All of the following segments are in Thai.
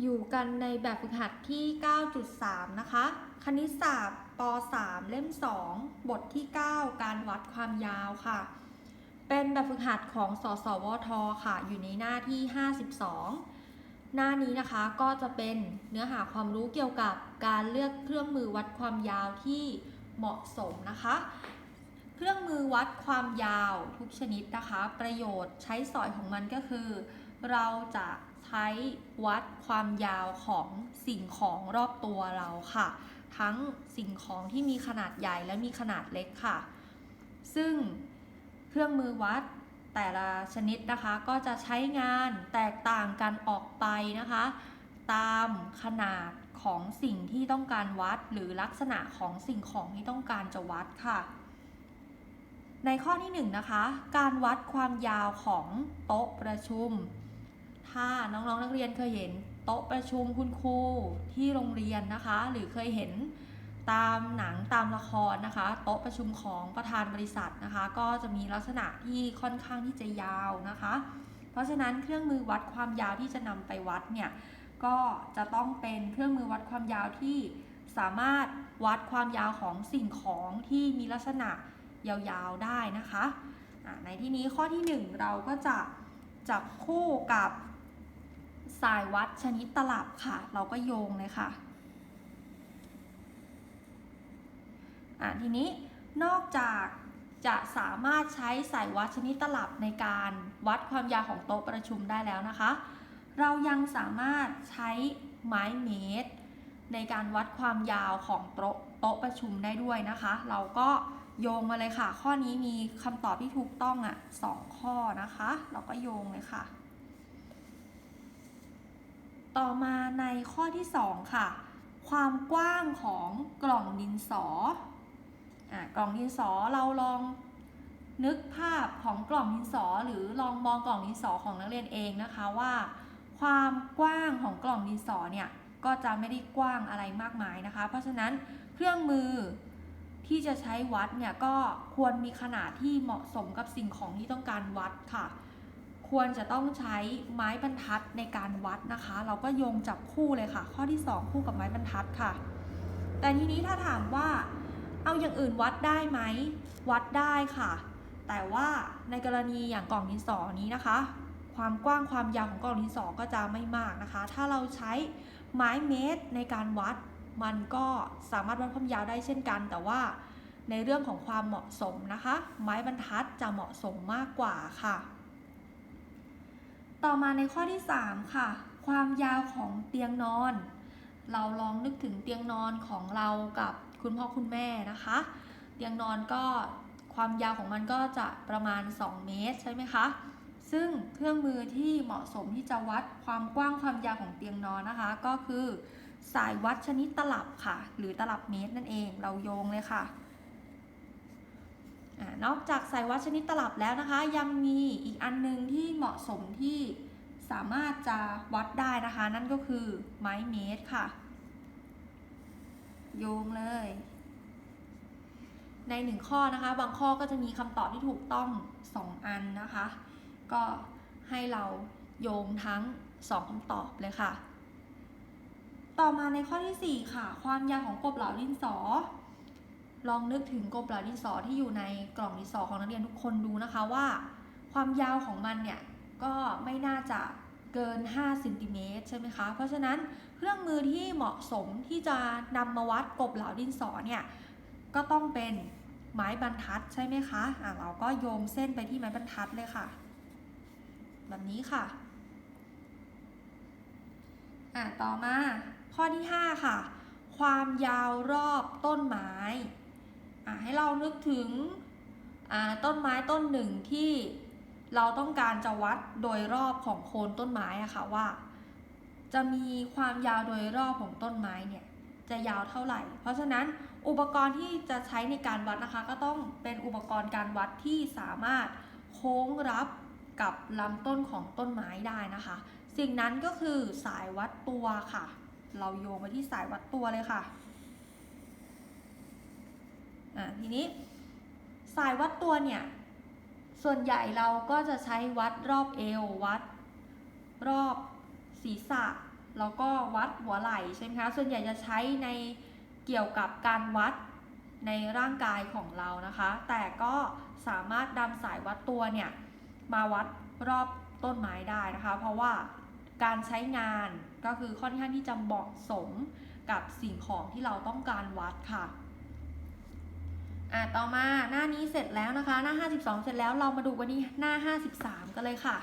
อยู่กันในแบบฝึกหัดที่ 9.3 นะคะ คณิตศาสตร์ป .3 เล่ม 2 บทที่ 9 การวัดความยาวค่ะ เป็นแบบฝึกหัดของสสวท ค่ะ อยู่ในหน้าที่ 52 หน้านี้นะคะก็จะเป็นเนื้อหาความรู้เกี่ยวกับการเลือกเครื่องมือวัดความยาวที่เหมาะสมนะคะ เครื่องมือวัดความยาวทุกชนิดนะคะ ประโยชน์ใช้สอยของมันก็คือ เราจะ ใช้วัดความยาวของสิ่งของรอบตัวเราค่ะ ทั้งสิ่งของที่มีขนาดใหญ่และมีขนาดเล็กค่ะ ซึ่งเครื่องมือวัดแต่ละชนิดนะคะก็จะใช้งานแตกต่างกันออกไปนะคะ ตามขนาดของสิ่งที่ต้องการวัดหรือลักษณะของสิ่งของที่ต้องการจะวัดค่ะ ในข้อที่1นงนะคะ การวัดความยาวของโต๊ะประชุม ถ้าน้องๆนักเรียนเคยเห็นโต๊ะประชุมคุณครูที่โรงเรียนนะคะ หรือเคยเห็นตามหนังตามละครนะคะ โต๊ะประชุมของประธานบริษัทนะคะ ก็จะมีลักษณะที่ค่อนข้างที่จะยาวนะคะ เพราะฉะนั้นเครื่องมือวัดความยาวที่จะนำไปวัดเนี่ยก็จะต้องเป็นเครื่องมือวัดความยาวที่สามารถวัดความยาวของสิ่งของที่มีลักษณะยาวๆได้นะคะอะในที่นี้ข้อที่ 1 เราก็จะจับคู่กับ สายวัดชนิดตลับค่ะ เราก็โยงเลยค่ะอะทีนี้นอกจากจะสามารถใช้สายวัดชนิดตลับในการวัดความยาวของโต๊ะประชุมได้แล้วนะคะ เรายังสามารถใช้ไม้เมตร ในการวัดความยาวของโต๊ะโต๊ะประชุมได้ด้วยนะคะ เราก็โยงมาเลยค่ะ ข้อนี้มีคำตอบที่ถูกต้องอะสองข้อนะคะ เราก็โยงเลยค่ะ ต่อมาในข้อที่ 2 ค่ะ ความกว้างของกล่องดินสออะกล่องดินสอเราลองนึกภาพของกล่องดินสอหรือลองมองกล่องดินสอของนักเรียนเองนะคะว่า ความกว้างของกล่องดินสอเนี่ยก็จะไม่ได้กว้างอะไรมากมายนะคะ เพราะฉะนั้นเครื่องมือที่จะใช้วัดเนี่ยก็ควรมีขนาดที่เหมาะสมกับสิ่งของที่ต้องการวัดค่ะ ควรจะต้องใช้ไม้บรรทัดในการวัดนะคะ เราก็โยงจับคู่เลยค่ะ ข้อที่ 2 คู่กับไม้บรรทัดค่ะ แต่ทีนี้ถ้าถามว่าเอาอย่างอื่นวัดได้ไหมวัดได้ค่ะ แต่ว่าในกรณีอย่างกล่องดินสอนี้นะคะ ความกว้างความยาวของกล่องดินสอก็จะไม่มากนะคะ ถ้าเราใช้ไม้เมตรในการวัด มันก็สามารถวัดความยาวได้เช่นกัน แต่ว่าในเรื่องของความเหมาะสมนะคะ ไม้บรรทัดจะเหมาะสมมากกว่าค่ะ ต่อมาในข้อที่ 3 ค่ะ ความยาวของเตียงนอน เราลองนึกถึงเตียงนอนของเรากับคุณพ่อคุณแม่นะคะ เตียงนอนก็ความยาวของมันก็จะประมาณ 2 เมตรใช่ไหมคะ ซึ่งเครื่องมือที่เหมาะสมที่จะวัดความกว้างความยาวของเตียงนอนนะคะ ก็คือสายวัดชนิดตลับค่ะ หรือตลับเมตรนั่นเอง เราโยงเลยค่ะ นอกจากสายวัดชนิดตลับแล้วนะคะ ยังมีอีกอันนึงที่เหมาะสมที่สามารถจะวัดได้นะคะ นั่นก็คือไม้เมตรค่ะ โยงเลย ในหนึ่งข้อนะคะ บางข้อก็จะมีคำตอบที่ถูกต้อง 2 อันนะคะ ก็ให้เราโยงทั้ง 2คำตอบเลยค่ะ ต่อมาในข้อที่ 4 ค่ะ ความยาวของกบเหลาดินสอ ลองนึกถึงกบเหล่าดินสอที่อยู่ในกล่องดินสอของนักเรียนทุกคนดูนะคะว่า ความยาวของมันเนี่ยก็ไม่น่าจะเกิน5เซนติเมตรใช่ไหมคะ เพราะฉะนั้นเครื่องมือที่เหมาะสมที่จะนำมาวัดกบเหลาดินสอเนี่ยก็ต้องเป็นไม้บรรทัดใช่ไหมคะอะเราก็โยงเส้นไปที่ไม้บรรทัดเลยค่ะ แบบนี้ค่ะอะต่อมาข้อที่ 5 ค่ะ ความยาวรอบต้นไม้ ให้เรานึกถึงต้นไม้ต้นหนึ่งที่เราต้องการจะวัดโดยรอบของโคนต้นไม้อะค่ะว่า จะมีความยาวโดยรอบของต้นไม้เนี่ยจะยาวเท่าไหร่ เพราะฉะนั้นอุปกรณ์ที่จะใช้ในการวัดนะคะ ก็ต้องเป็นอุปกรณ์การวัดที่สามารถโค้งรับกับลำต้นของต้นไม้ได้นะคะ สิ่งนั้นก็คือสายวัดตัวค่ะ เราโยงไปที่สายวัดตัวเลยค่ะ อ่าทีนี้สายวัดตัวเนี่ยส่วนใหญ่เราก็จะใช้วัดรอบเอววัดรอบศีรษะแล้วก็วัดหัวไหล่ใช่ไหมคะส่วนใหญ่จะใช้ในเกี่ยวกับการวัดในร่างกายของเรานะคะ แต่ก็สามารถดำสายวัดตัวเนี่ยมาวัดรอบต้นไม้ได้นะคะ เพราะว่าการใช้งานก็คือค่อนข้างที่จะเหมาะสมกับสิ่งของที่เราต้องการวัดค่ะ อะต่อมาหน้านี้เสร็จแล้วนะคะ หน้า 52 เสร็จแล้วเรามาดูกันที่หน้า 53 กันเลยค่ะ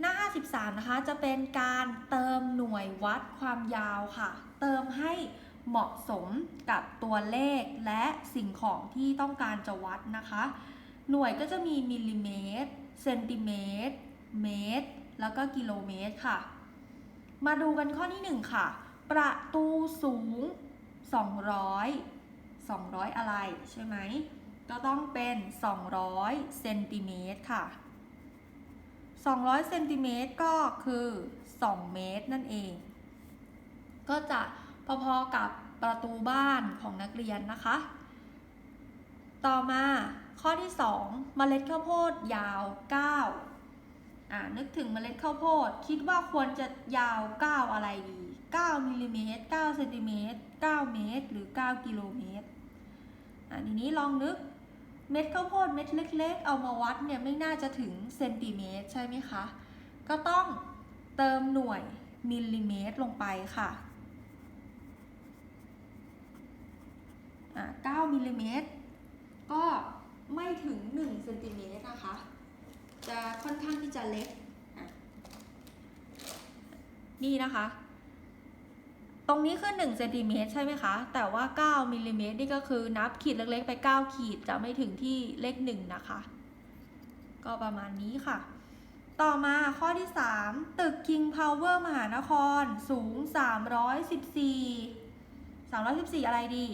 หน้า 53 นะคะ จะเป็นการเติมหน่วยวัดความยาวค่ะ เติมให้เหมาะสมกับตัวเลขและสิ่งของที่ต้องการจะวัดนะคะ หน่วยก็จะมีมิลลิเมตรเซนติเมตร เมตร แล้วก็กิโลเมตรค่ะ มาดูกันข้อที่ 1 ค่ะ ประตูสูง 200 200 อะไรใช่ไหมก็ต้องเป็น 200เซนติเมตรค่ะ 200เซนติเมตรก็คือ 2 เมตรนั่นเอง ก็จะพอๆกับประตูบ้านของนักเรียนนะคะ ต่อมาข้อที่ 2 เมล็ดข้าวโพดยาว 9 อ่านึกถึงเมล็ดข้าวโพด คิดว่าควรจะยาว 9 อะไรดี 9มิลลิเมตร9เซนติเมตร9เมตร หรือ 9 กิโลเมตร อ่าทีนี้ลองนึกเม็ดข้าวโพดเม็ดเล็ก ๆ เอามาวัดเนี่ยไม่น่าจะถึงเซนติเมตรใช่ไหมคะ ก็ต้องเติมหน่วยมิลลิเมตรลงไปค่ะ9มิลลิเมตรก็ไม่ถึง1เซนติเมตรนะคะ จะค่อนข้างที่จะเล็ก นี่นะคะ ตรงนี้คือ1เซนติเมตรใช่ไหมคะ แต่ว่า 9มิลลิเมตรนี่ก็คือนับขีดเล็กๆ ไป 9 ขีดจะไม่ถึงที่เลข1นะคะ ก็ประมาณนี้ค่ะ ต่อมาข้อที่ 3 ตึก King Power มหานคร สูง 314 314 อะไรดี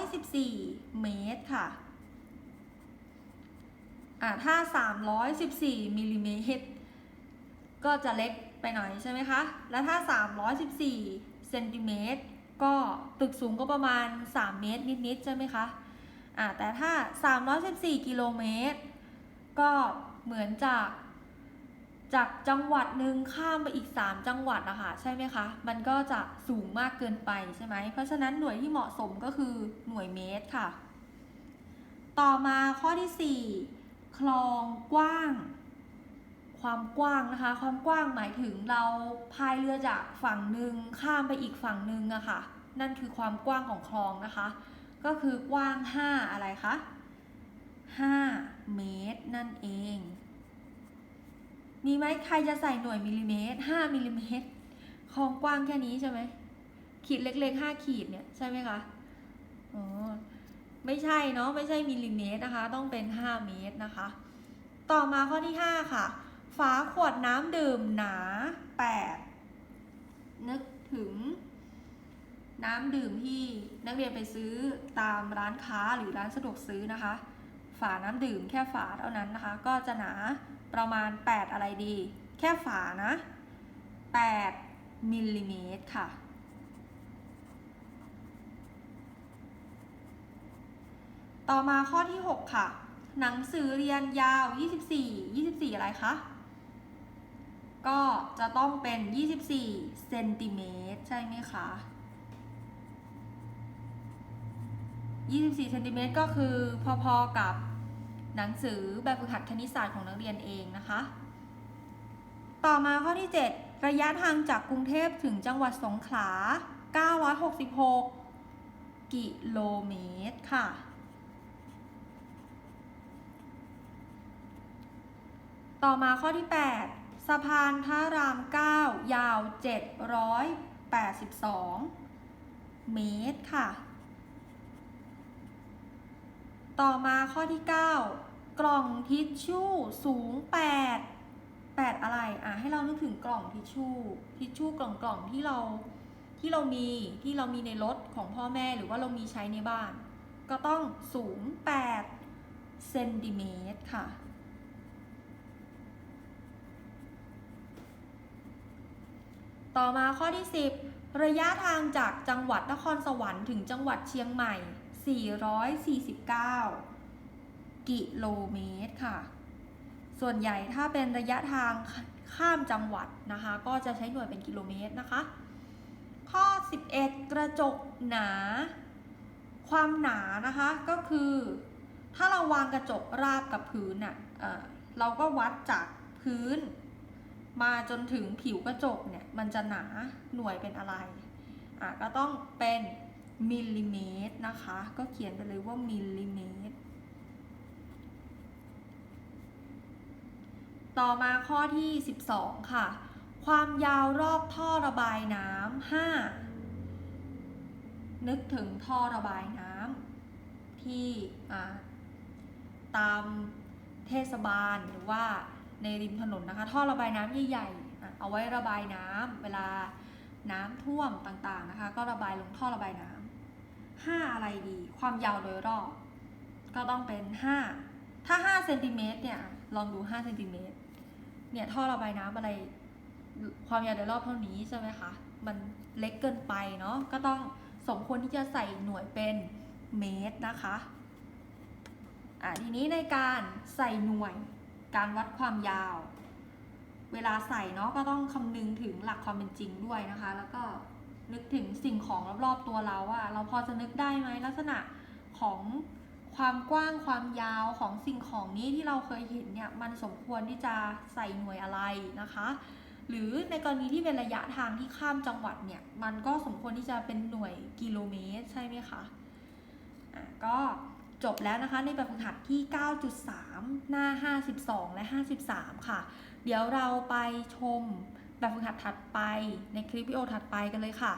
314 เมตรค่ะ อ่าถ้า 314มิลลิเมตรก็จะเล็ก ไปหน่อยใช่ไหมคะ แล้วถ้า 314เซนติเมตรก็ตึกสูงก็ประมาณ 3 เมตรนิดๆใช่ไหมคะอ่าแต่ถ้า 314กิโลเมตรก็เหมือนจากจากจังหวัดหนึ่งข้ามไปอีก 3 จังหวัดอะค่ะใช่ไหมคะ มันก็จะสูงมากเกินไปใช่ไหม เพราะฉะนั้นหน่วยที่เหมาะสมก็คือหน่วยเมตรค่ะ ต่อมาข้อที่ 4 คลองกว้าง ความกว้างนะคะ ความกว้างหมายถึงเราพายเรือจากฝั่งหนึ่งข้ามไปอีกฝั่งหนึ่งอะค่ะ นั่นคือความกว้างของคลองนะคะ ก็คือกว้าง 5 อะไรคะ 5 เมตรนั่นเอง มีไหมใครจะใส่หน่วยมิลลิเมตร 5 มิลลิเมตรคลองกว้างแค่นี้ใช่ไหม ขีดเล็กๆ 5 ขีดเนี่ยใช่ไหมคะ อ๋อ ไม่ใช่เนาะ ไม่ใช่มิลลิเมตรนะคะ ต้องเป็น 5 เมตรนะคะ ต่อมาข้อที่ 5 ค่ะ ฝาขวดน้ำดื่มหนา 8 นึกถึง น้ำดื่มที่นักเรียนไปซื้อตามร้านค้าหรือร้านสะดวกซื้อนะคะ ฝาน้ำดื่มแค่ฝาเท่านั้นนะคะ ก็จะหนาประมาณ 8 อะไรดี แค่ฝานะ 8มิลลิเมตรค่ะต่อมาข้อที่ 6 ค่ะ หนังสือเรียนยาว 24 24 อะไรคะ ก็จะต้องเป็น 24เซนติเมตรใช่ไหมคะ 24เซนติเมตรก็คือพอๆกับหนังสือแบบฝึกหัดคณิตศาสตร์ของนักเรียนเองนะคะ ต่อมาข้อที่ 7 ระยะทางจากกรุงเทพถึงจังหวัดสงขลา 966 กิโลเมตรค่ะต่อมาข้อที่ 8ะพานพระราม 9 ยาว 782 เมตรค่ะ ต่อมาข้อที่ 9 กล่องทิชชู่สูง 8 8 อะไร อะ ให้เรานึกถึงกล่องทิชชู่ ทิชชู่กล่องกล่องที่เราที่เรามีที่เรามีในรถของพ่อแม่หรือว่าเรามีใช้ในบ้าน ก็ต้องสูง 8 เซนติเมตรค่ะ ต่อมาข้อที่ 10 ระยะทางจากจังหวัดนครสวรรค์ถึงจังหวัดเชียงใหม่ 449 กิโลเมตรค่ะ ส่วนใหญ่ถ้าเป็นระยะทางข้ามจังหวัดนะคะ ก็จะใช้หน่วยเป็นกิโลเมตรนะคะ ข้อ 11 กระจกหนา ความหนานะคะก็คือ ถ้าเราวางกระจกราบกับพื้นน่ะเอ่อเราก็วัดจากพื้น มาจนถึงผิวกระจกเนี่ยมันจะหนาหน่วยเป็นอะไรอะก็ต้องเป็นมิลลิเมตรนะคะ ก็เขียนไปเลยว่ามิลลิเมตร ต่อมาข้อที่ 12 ค่ะ ความยาวรอบท่อระบายน้ำ5นึกถึงท่อระบายน้ำที่ตามเทศบาลหรือว่า ในริมถนนนะคะ ท่อระบายน้ำใหญ่ๆ เอาไว้ระบายน้ำเวลาน้ำท่วมต่างๆนะคะ ก็ระบายลงท่อระบายน้ำห้าอะไรดี ความยาวโดยรอบ ก็ต้องเป็น 5 ถ้า5เซนติเมตรเนี่ยลองดู5เซนติเมตรเนี่ยท่อระบายน้ำอะไร ความยาวโดยรอบเท่านี้ใช่ไหมคะมันเล็กเกินไปเนาะก็ต้องสมควรที่จะใส่หน่วยเป็นเมตรนะคะอะทีนี้ในการใส่หน่วย การวัดความยาว เวลาใส่เนาะก็ต้องคำนึงถึงหลักความเป็นจริงด้วยนะคะ แล้วก็นึกถึงสิ่งของรอบๆตัวเราว่าเราพอจะนึกได้ไหมลักษณะของความกว้างความยาวของสิ่งของนี้ที่เราเคยเห็นเนี่ยมันสมควรที่จะใส่หน่วยอะไรนะคะ หรือในกรณีที่เป็นระยะทางที่ข้ามจังหวัดเนี่ยมันก็สมควรที่จะเป็นหน่วยกิโลเมตร ใช่ไหมคะอะก็ จบแล้วนะคะ ในแบบฝึกหัดที่ 9.3 หน้า 52 และ 53 ค่ะ เดี๋ยวเราไปชมแบบฝึกหัดถัดไปในคลิปวิดีโอถัดไปกันเลยค่ะ